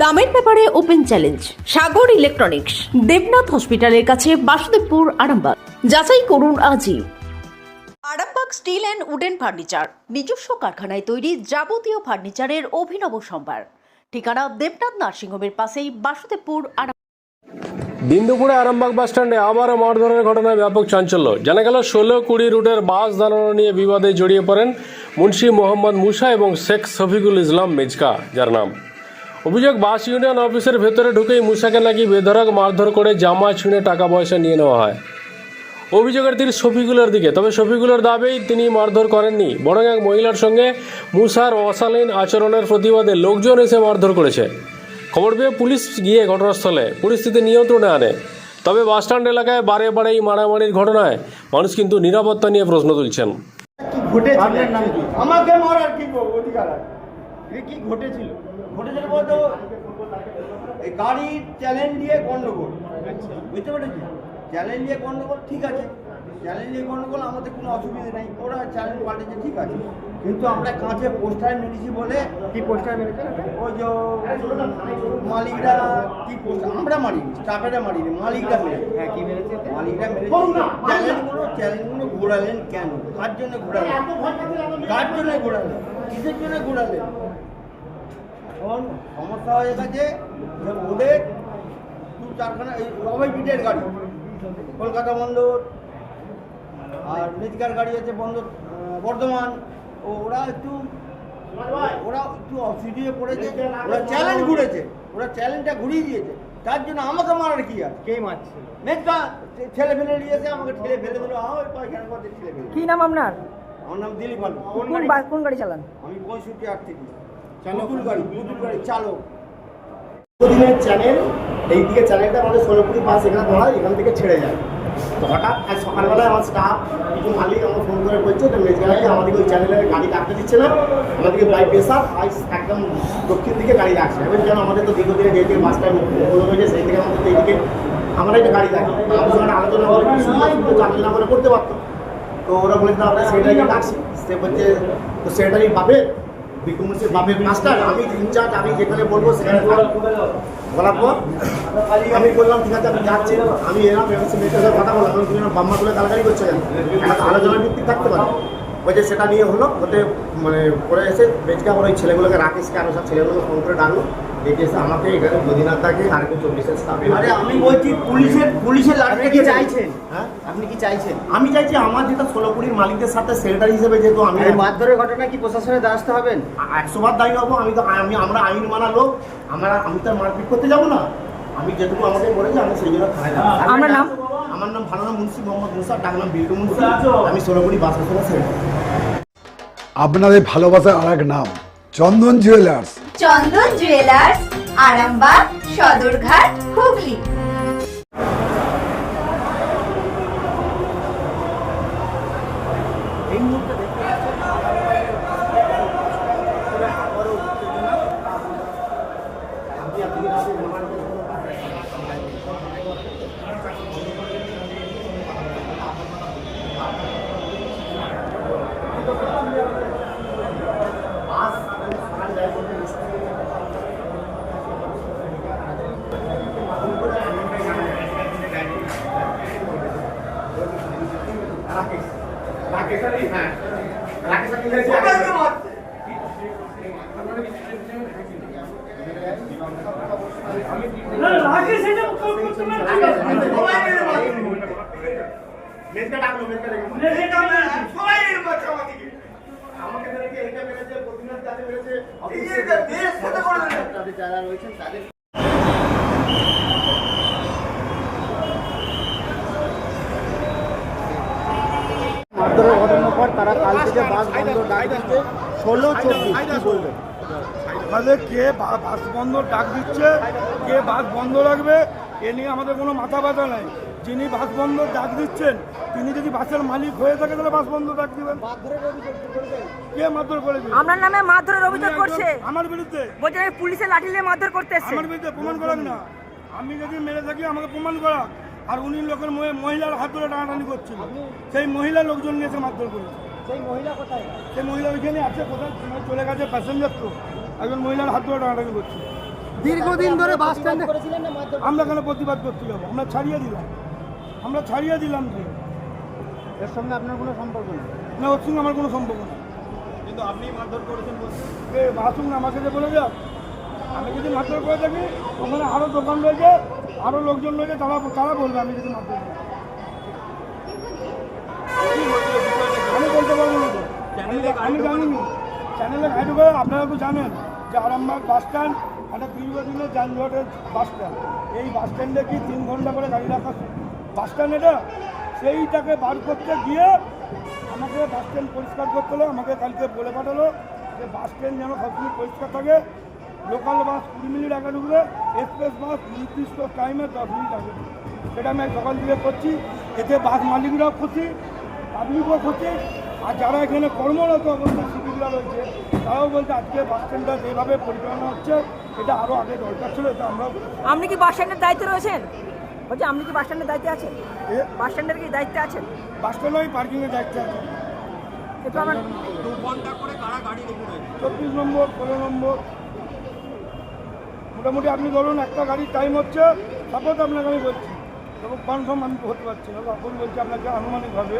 দামের ব্যাপারে open challenge Sagar electronics Debnath হসপিটালের কাছে বাসুদেবপুর আরামবাগ। যাচাই করুন আজই। Arambagh steel and wooden furniture নিজস্ব কারখানায় তৈরি যাবতীয় ফার্নিচারের অভিনব সম্ভার। ঠিকানা দেবনাথ নার্সিংহোমের পাশেই বাসুদেবপুর আরাম দিন দুপুরে আরামবাগ বাস স্ট্যান্ডে আবারও মারধরের ঘটনায় ব্যাপক চাঞ্চল্য। জানা গেল ষোলো কুড়ি রুটের বাস দাঁড়ানো নিয়ে বিবাদে জড়িয়ে পড়েন মুন্সি মোহাম্মদ মুসা এবং শেখ শফিকুল ইসলাম মেজকা যার নাম। অভিযোগ বাস ইউনিয়ন অফিসের ভেতরে ঢুকেই মুসাকে নাকি বেধরক মারধর করে জামা ছুঁড়ে টাকা পয়সা নিয়ে নেওয়া হয়। অভিযোগের তীর শফিকুলের দিকে। তবে শফিকুলের দাবেই তিনি মারধর করেননি। বরং এক মহিলার সঙ্গে মুসার অশালীন আচরণের প্রতিবাদে লোকজন এসে মারধর করেছে। খবর পেয়ে পুলিশ গিয়ে ঘটনাস্থলে। পরিস্থিতি নিয়ন্ত্রণে আনে। তবে বাসস্ট্যান্ড এলাকায় বারে বারে এই মারামারির ঘটনায় মানুষ কিন্তু নিরাপত্তা নিয়ে প্রশ্ন তুলছেন? আমাকে মারার কি অধিকার কি ঘটেছিল? ঘটেছিল বলতো এই গাড়ির চ্যালেঞ্জ দিয়ে গন্ডগোল। আচ্ছা বুঝতে পেরেছি চ্যালেঞ্জ দিয়ে গন্ডগোল ঠিক আছে। চ্যালেঞ্জ দিয়ে গন্ডগোল আমাদের কোনো অসুবিধা নেই। ওরা চ্যালেঞ্জ পাল্টেছে ঠিক আছে। কিন্তু আমরা কাঁচে পোস্টার মেরেছি বলে কি পোস্টার মেরেছে? ওই যে মালিকরা কি পোস্টার আমরা মারিনি স্টাফেরা মারিনি মালিকরা মেরে হ্যাঁ কি মেরেছে মালিকরা মেরেছে। চ্যালেঞ্জগুলো চ্যালেঞ্জগুলো ঘোরালেন কেন? কার জন্য ঘোরালেন? কার জন্য ঘোরালেন? কিসের জন্য ঘোরালেন? এখন সমস্যা হয়ে গেছে যে ওদের দু চারখানা এই অভয় পিঠের গাড়ি কলকাতা বন্দর আর মেজকার গাড়ি আছে বন্দর বর্ধমান। ও ওরা একটু ওরা একটু অসুবিধে পড়েছে ওরা চ্যালেঞ্জ ঘুরেছে ওরা চ্যালেঞ্জটা ঘুরিয়ে দিয়েছে। তার জন্য আমাকে মারার কি আছে? কে মারছে? মেজকা ছেলে ফেলে নিয়েছে আমাকে ঠেলে ফেলে দিল। আমার পায়খানা করতে ঠেলে ফেলে? কি নাম আপনার? আমার নাম দিলীপ আলু কোন কোন গাড়ি চালান? আমি পঁয়ষট্টি আট থেকে চালক। চ্যানেল এই চ্যানেলটা আমাদের এখানে দাঁড়ায় এখান থেকে ছেড়ে যায়। হঠাৎ আজ সকালবেলায় আমার স্টাফ আমার করে গাড়ি দিচ্ছে না। আমাদেরকে একদম দক্ষিণ দিকে গাড়ি রাখছে আমাদের তো বাসটা হয়েছে সেই আমরা একটা গাড়ি রাখি আলোচনা করে করতে পারতাম তো ওরা বলেছে আমরা সেটাই রাখছি সে বলছে, তো সেটাই পাবে? বাপের মাস্টার, আমি আমি যেখানে বলব সেখানে। বলার পর আমি বললাম, ঠিক আছে, আমি যাচ্ছি। আমি এলাম কথা বললাম। তুমি বাম্মা তুলে গালাগালি করছ আলোচনার ভিত্তি থাকতে পারে। বলছে সেটা নিয়ে হলো, ওতে মানে পরে এসে বেচকা ওই ছেলেগুলোকে রাকেশকে আরও সব ছেলেগুলোকে ফোন করে ডাকলো। ডেকে আমাকে এখানে আর স্টাফে আরে আমি বলছি পুলিশের পুলিশের লাঠি কি চাইছেন? হ্যাঁ? আপনি কি চাইছেন? আমি চাইছি আমার যেটা মালিকদের সাথে সেক্রেটারি হিসেবে যেহেতু আমি এই মারধরের ঘটনা কি হবেন? একশো বার দায়ী হব আমি তো আমি আমরা আইন মানা লোক আমরা আমি তো আর মারপিট করতে যাব না। আমি যেটুকু আমাকে করেছি আমি সেই জন্য থানায় যাব। নাম? আমার নাম ভালো নাম মুন্সি মোহাম্মদ মুসা ডাক নাম বিল্টু মুন্সি। আমি বাস আপনাদের ভালোবাসার আর এক নাম। Chandan jewellers Chandan jewellers Arambagh Sadarghat Hooghly. এই মুহূর্তে দেখতে মেজকা ডাকলো মেজকা ডাকলো আমাকে মেরেছে এটা মেরেছে। প্রতিদিন তাদের মেরেছে তাদের যারা রয়েছেন তাদের মারধরের ঘটনার পর তারা কাল থেকে বাস বন্ধ ডাক দিচ্ছে ষোলো চব্বিশ কি বলবেন? তাহলে কে বা- বাস বন্ধ ডাক দিচ্ছে কে বাস বন্ধ রাখবে এ নিয়ে আমাদের কোনো মাথা ব্যথা নাই। যিনি বাস বন্ধ ডাক দিচ্ছেন তিনি যদি বাসের মালিক হয়ে থাকে তাহলে বাস বন্ধ ডাক দিবেন। কে মারধর করেছে আপনার নামে মারধরের অভিযোগ করছে। আমার বিরুদ্ধে? বলছে আমি পুলিশের লাঠি নিয়ে মারধর করতে আমার বিরুদ্ধে প্রমাণ করাক না। আমি যদি মেরে থাকি আমাকে প্রমাণ করা আর উনি লোকের মহি- মহিলার হাত ধরে টানাটানি করছিল। সেই মহিলা লোকজন নিয়ে এসে মারধর করেছে। সেই মহিলা কোথায়? সেই মহিলা ওইখানে আছে কোথায়? চলে গেছে প্যাসেঞ্জার তো। একজন মহিলার হাত ধরে টানাটানি করছে। দীর্ঘদিন ধরে বাস স্ট্যান্ডে আমরা কেন প্রতিবাদ করতে যাব? আমরা ছাড়িয়ে দিলাম। আমরা ছাড়িয়ে দিলাম যে এর সঙ্গে আপনার কোনো সম্পর্ক নেই? না ওর সঙ্গে আমার কোনো সম্পর্ক নেই। কিন্তু আপনি মারধর করেছেন বলছেন। এ আসুন না আমাকে যে বলে যাক আমি যদি মারধর করে থাকি ওখানে আরও দোকান রয়েছে আরও লোকজন রয়েছে তারা তারা বলবে আমি যদি মারধর করি। আমি বলতে পারব না তো। আমি জানি চ্যানেলে গাইড করে আপনারা তো জানেন। যে আরামবাগ বাস স্ট্যান্ড একটা দীর্ঘদিনের যানজটের বাস স্ট্যান্ড। এই বাস স্ট্যান্ডে কি তিন ঘণ্টা করে গাড়ি রাখা বাস স্ট্যান্ড এটা? সেইটাকে বার করতে গিয়ে আমাকে বাস স্ট্যান্ড পরিষ্কার করতে হলো, আমাকে কালকে বলে পাঠালো যে বাস স্ট্যান্ড যেন সবসময় পরিষ্কার থাকে। লোকাল বাস কুড়ি মিনিট আগে ঢুকবে, এক্সপ্রেস বাস নির্দিষ্ট টাইমে দশ মিনিট আগে সেটা আমি সকাল থেকে করছি। এতে বাস মালিকরাও খুশি, পাবলিকও খুশি। আর যারা এখানে কর্মরত অবস্থায় সিভিকরা রয়েছে তারাও বলছে আজকে বাস স্ট্যান্ডটা যেভাবে পরিচালনা হচ্ছে এটা আরও আগে দরকার ছিল এটা আমরা আপনি কি বাস স্ট্যান্ডের দায়িত্বে রয়েছেন? বলছি আপনি কি বাস স্ট্যান্ডের দায়িত্বে আছেন? বাস স্ট্যান্ডের কি দায়িত্বে আছেন? বাস স্ট্যান্ডে আমি পার্কিংয়ের দায়িত্বে আছি। একটু আমার দু ঘণ্টা করে কারা গাড়ি রেখে চব্বিশ নম্বর ষোলো নম্বর। মোটামুটি আপনি ধরুন একটা গাড়ির টাইম হচ্ছে সাপোজ আপনাকে আমি বলছি তখন কনফার্ম আমি হতে পারছি না তখন বলছি আপনাকে আনুমানিকভাবে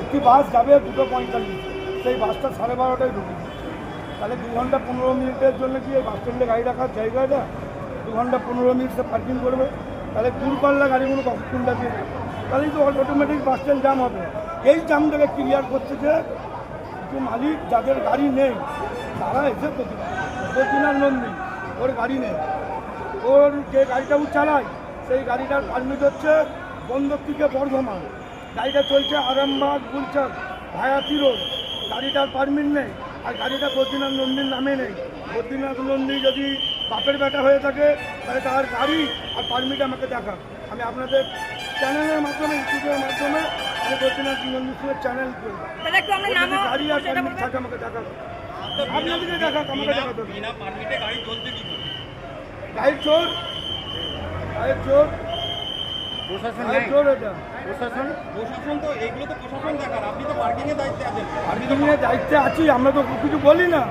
একটি বাস যাবে দুটো পঁয়তাল্লিশ। সেই বাসটা সাড়ে বারোটায় ঢুকে তাহলে দু ঘণ্টা পনেরো মিনিটের জন্য কি বাস স্ট্যান্ডে গাড়ি রাখার জায়গাটা? দু ঘণ্টা পনেরো মিনিট সে পার্কিং করবে। তাহলে দূরপাল্লা গাড়িগুলো কখন যাবে? তাহলেই তো অটোমেটিক বাস স্ট্যান্ড জাম হবে। এই জামটাকে ক্লিয়ার করতে যে মালিক যাদের গাড়ি নেই, তারা এসে বদ্রীনাথ নন্দী ওর গাড়ি নেই। ওর যে গাড়িটা ও চালায়, সেই গাড়িটার পারমিট হচ্ছে বন্দর থেকে বর্ধমান। গাড়িটা চলছে আরামবাগ গুলচাঁদ ভায়াতি রোড গাড়িটার পারমিট নেই আর গাড়িটা বদ্রীনাথ নন্দীর নামে নেই। বদ্রীনাথ নন্দী যদি বাপের বেটা হয়ে থাকে তাহলে তার গাড়ি আর পারমিট আমাকে দেখা আমি আপনাদের চ্যানেলের মাধ্যমে ইউটিউবের মাধ্যমে আমি বদ্রীনাথ নন্দী সিংহের চ্যানেল করি। গাড়ি আর পারমিট থাকে আমাকে দেখা আপনাদেরকে দেখা আমাকে দেখা দেবে গাড়ি চোর গাড়ির চোর প্রশাসন নেই। প্রশাসন? প্রশাসন তো এগুলো তো প্রশাসন দেখার। আপনি তো পার্কিং এর দায়িত্বে আছেন। পার্কিংয়ের দায়িত্বে আছি আমরা তো কিছু বলি না।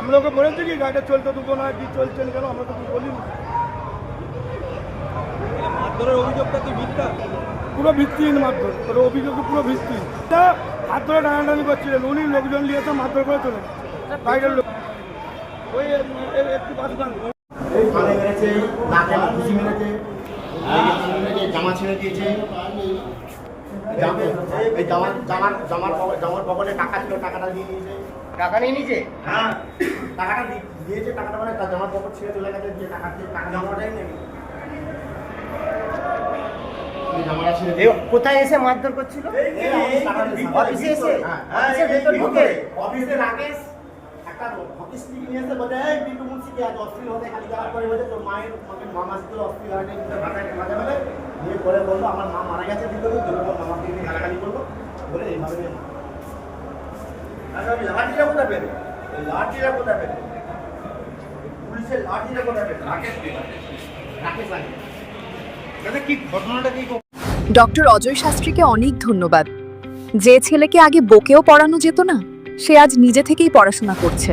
আমরা ওকে বলেছি কি গাড়িটা চলতে দেবো না কি চলছেন কেন আমরা তো কিছু বলি না। মারধরের অভিযোগটা কি মিথ্যা? পুরো ভিত্তিহীন মারধর ওর অভিযোগ পুরো ভিত্তিহীন। তা হাত ধরে টানাটানি করছিলেন উনি লোকজন নিয়ে তো মারধর করে চলে বাইরের লোক ওই এ- এ- একটু বাস এই মেরেছে নাকে ঘুষি মেরেছে। এই জামা ছেড়ে দিয়েছে। এই জামার জামার জামার জামার পকেটে টাকা ছিল টাকাটা দিয়ে টাকা নিয়ে নিয়েছে? হ্যাঁ। টাকাটা দিয়েছে টাকাটা মানে তার জামার পকেট ছেড়ে চলে গেছে যে টাকা দিয়ে টাকা জামাটাই নেই জামাটা কোথায় এসে মারধর করছিল? অফিসে এসে? অফিসের ভেতর ঢুকে? অফিসে রাকেশ একটা হকি স্টিক নিয়ে এসে বলে এই বিটু মুন্সি কে আজ অস্থির হতে খালি যাওয়ার পরে বলে তোর মায়ের মামা ছিল অস্থির হয় নাই মাথায় মাঝে মাঝে নিয়ে পরে বলল আমার মা মারা গেছে দিতে দিতে মামাকে নিয়ে গালাগালি করব। বলে এইভাবে নিয়ে আচ্ছা আমি লাঠিটা কোথায় পেলে? লাঠিটা কোথায় পেলে? পুলিশের লাঠিটা কোথায় পেলে? রাকেশ রাকেশ রাকেশ কি ঘটনাটা কি ডক্টর অজয় শাস্ত্রীকে অনেক ধন্যবাদ। যে ছেলেকে আগে বকেও পড়ানো যেত না সে আজ নিজে থেকেই পড়াশোনা করছে।